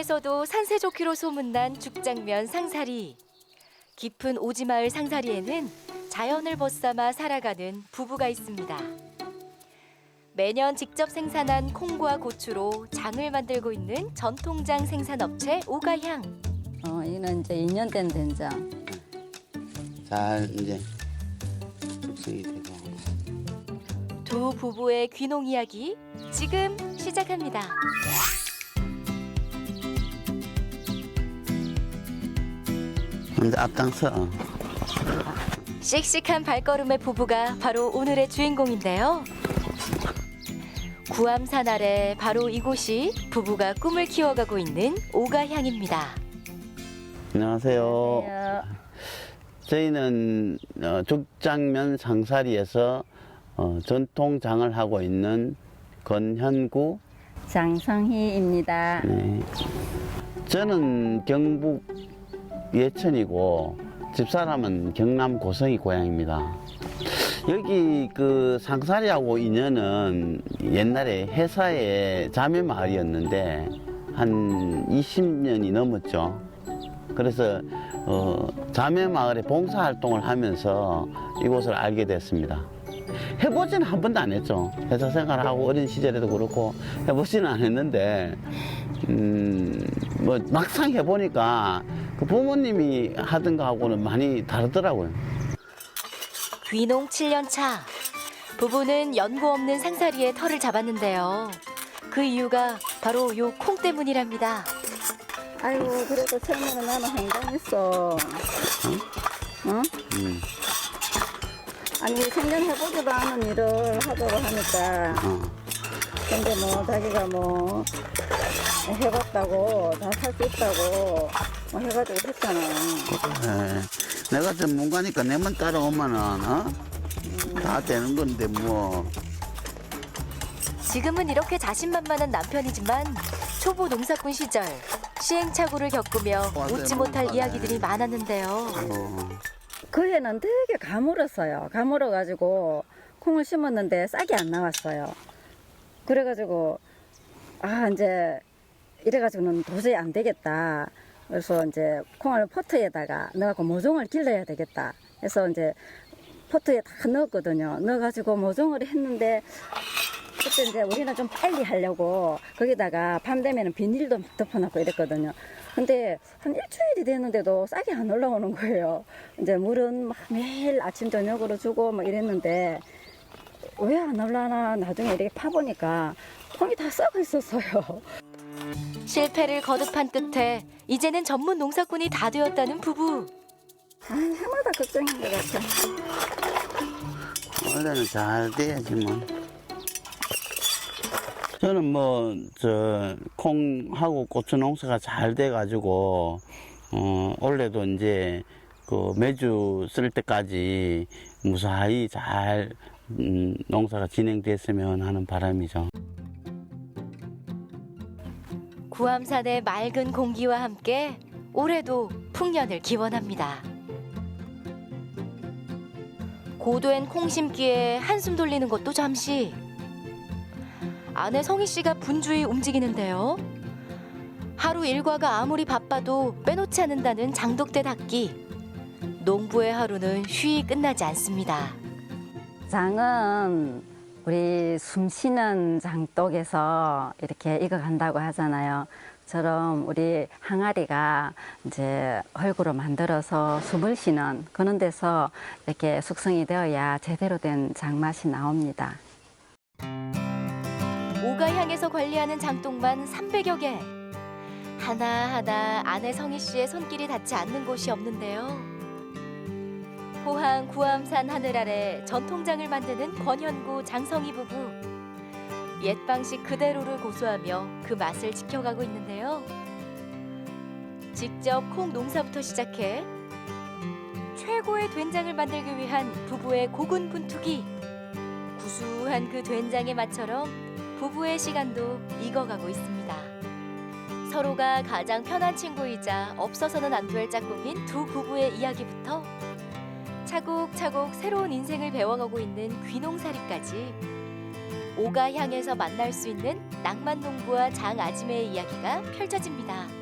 포항에서도 산세 좋기로 소문난 죽장면 상사리. 깊은 오지마을 상사리에는 자연을 벗삼아 살아가는 부부가 있습니다. 매년 직접 생산한 콩과 고추로 장을 만들고 있는 전통장 생산업체 오가향. 어, 이는 이제 2년 된 된장. 잘 이제 숙성이 되고 두 부부의 귀농 이야기 지금 시작합니다. 근데 앞장서 씩씩한 발걸음의 부부가 바로 오늘의 주인공인데요. 구암산 아래 바로 이곳이 부부가 꿈을 키워가고 있는 오가향입니다. 안녕하세요. 네. 저희는 어, 죽장면 상사리에서 어, 전통장을 하고 있는 건현구 장성희입니다. 네. 저는 경북 예천이고 집사람은 경남 고성이 고향입니다. 여기 그 상사리하고 인연은 옛날에 회사의 자매 마을이었는데 한 20년이 넘었죠. 그래서 어, 자매 마을에 봉사 활동을 하면서 이곳을 알게 됐습니다. 해보지는 한 번도 안 했죠. 회사 생활하고 어린 시절에도 그렇고 해보지는 않았는데 음, 뭐 막상 해보니까 그 부모님이 하던 거하고는 많이 다르더라고요. 귀농 7년 차. 부부는 연고 없는 상사리에 털을 잡았는데요. 그 이유가 바로 요 콩 때문이랍니다. 아이고, 그래도 처음에는 나는 행동했어. 응? 음, 아니, 생전해보지도 않은 일을 하자고 하니까. 어. 근데 뭐, 자기가 뭐, 해봤다고, 다 살 수 있다고, 뭐 해가지고 했잖아. 에, 내가 전문가니까 내만 따라오면은 어? 다 되는 건데 뭐 지금은 이렇게 자신만만한 남편이지만 초보 농사꾼 시절 시행착오를 겪으며 웃지 못할 이야기들이 많았는데요. 어, 그 해는 되게 가물었어요. 가물어가지고 콩을 심었는데 싹이 안 나왔어요. 그래가지고 아 이제 이래가지고는 도저히 안 되겠다. 그래서 이제 콩을 포트에다가 넣어갖고 모종을 길러야 되겠다. 해서 이제 포트에 다 넣었거든요. 넣어가지고 모종을 했는데 그때 이제 우리는 좀 빨리 하려고 거기다가 밤 되면은 비닐도 덮어놓고 이랬거든요. 근데 한 일주일이 됐는데도 싹이 안 올라오는 거예요. 이제 물은 막 매일 아침 저녁으로 주고 막 이랬는데 왜 안 올라나 나중에 이렇게 파보니까 콩이 다 썩어 있었어요. 실패를 거듭한 끝에 이제는 전문 농사꾼이 다 되었다는 부부. 아, 해마다 걱정인 것 같아. 원래는 잘 돼야지 뭐 저는 뭐 저 콩하고 고추 농사가 잘 돼가지고 어 올해도 이제 그 매주 쓸 때까지 무사히 잘 음, 농사가 진행됐으면 하는 바람이죠. 구암산의 맑은 공기와 함께 올해도 풍년을 기원합니다. 고된 콩 심기에 한숨 돌리는 것도 잠시. 아내 성희 씨가 분주히 움직이는데요. 하루 일과가 아무리 바빠도 빼놓지 않는다는 장독대 닦기. 농부의 하루는 쉬이 끝나지 않습니다. 장은 우리 숨쉬는 장독에서 이렇게 익어간다고 하잖아요. 처럼 우리 항아리가 이제 헐구로 만들어서 숨을 쉬는 그런 데서 이렇게 숙성이 되어야 제대로 된 장맛이 나옵니다. 오가향에서 관리하는 장독만 300여 개. 하나하나 아내 성희 씨의 손길이 닿지 않는 곳이 없는데요. 포항 구암산 하늘 아래 전통장을 만드는 권현구 장성희 부부. 옛 방식 그대로를 고수하며 그 맛을 지켜가고 있는데요. 직접 콩 농사부터 시작해 최고의 된장을 만들기 위한 부부의 고군분투기. 구수한 그 된장의 맛처럼 부부의 시간도 익어가고 있습니다. 서로가 가장 편한 친구이자 없어서는 안 될 짝꿍인 두 부부의 이야기부터 차곡차곡 새로운 인생을 배워가고 있는 귀농살이까지 오가 향해서 만날 수 있는 낭만 농부와 장 아지매의 이야기가 펼쳐집니다.